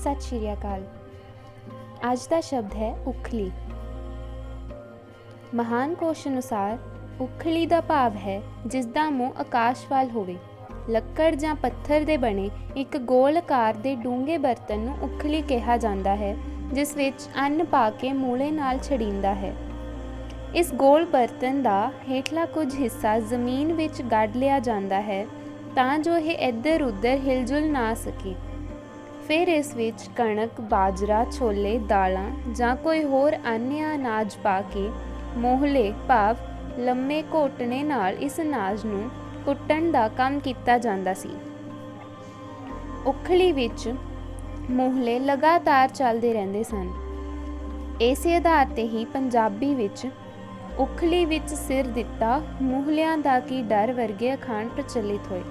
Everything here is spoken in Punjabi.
ਸਤਿ ਸ਼੍ਰੀ ਅਕਾਲ। ਅੱਜ ਦਾ ਸ਼ਬਦ ਹੈ ਉਖਲੀ। ਮਹਾਨ ਕੋਸ਼ ਅਨੁਸਾਰ ਉਖਲੀ ਦਾ ਭਾਵ ਹੈ ਜਿਸ ਦਾ ਮੂੰਹ ਆਕਾਸ਼ ਵੱਲ ਹੋਵੇ। ਲੱਕੜ ਜਾਂ ਪੱਥਰ ਦੇ ਬਣੇ ਇੱਕ ਗੋਲ ਆਕਾਰ ਦੇ ਡੂੰਘੇ ਬਰਤਨ ਨੂੰ ਉਖਲੀ ਕਿਹਾ ਜਾਂਦਾ ਹੈ, ਜਿਸ ਵਿੱਚ ਅੰਨ ਪਾ ਕੇ ਮੂਲੇ ਨਾਲ ਛੜੀਂਦਾ ਹੈ। ਇਸ ਗੋਲ ਬਰਤਨ ਦਾ ਹੇਠਲਾ ਕੁਝ ਹਿੱਸਾ ਜ਼ਮੀਨ ਵਿੱਚ ਗੱਡ ਲਿਆ ਜਾਂਦਾ ਹੈ, ਤਾਂ ਜੋ ਇਹ ਇੱਧਰ ਉੱਧਰ ਹਿਲਜੁਲ ਨਾ ਸਕੇ। ਫਿਰ ਇਸ ਵਿੱਚ ਕਣਕ, ਬਾਜਰਾ, ਛੋਲੇ, ਦਾਲਾਂ ਜਾਂ ਕੋਈ ਹੋਰ ਅਨਿਆ ਅਨਾਜ ਪਾ ਕੇ ਮੋਹਲੇ ਭਾਵ ਲੰਮੇ ਘੋਟਣੇ ਨਾਲ ਇਸ ਅਨਾਜ ਨੂੰ ਕੁੱਟਣ ਦਾ ਕੰਮ ਕੀਤਾ ਜਾਂਦਾ ਸੀ। ਉਖਲੀ ਵਿੱਚ ਮੋਹਲੇ ਲਗਾਤਾਰ ਚੱਲਦੇ ਰਹਿੰਦੇ ਸਨ। ਇਸੇ ਆਧਾਰ ਤੇ ਹੀ ਪੰਜਾਬੀ ਵਿੱਚ ਉਖਲੀ ਵਿੱਚ ਸਿਰ ਦਿੱਤਾ ਮੂਹਲਿਆਂ ਦਾ ਕੀ ਡਰ ਵਰਗੇ ਅਖਾਣ ਪ੍ਰਚਲਿਤ ਹੋਏ।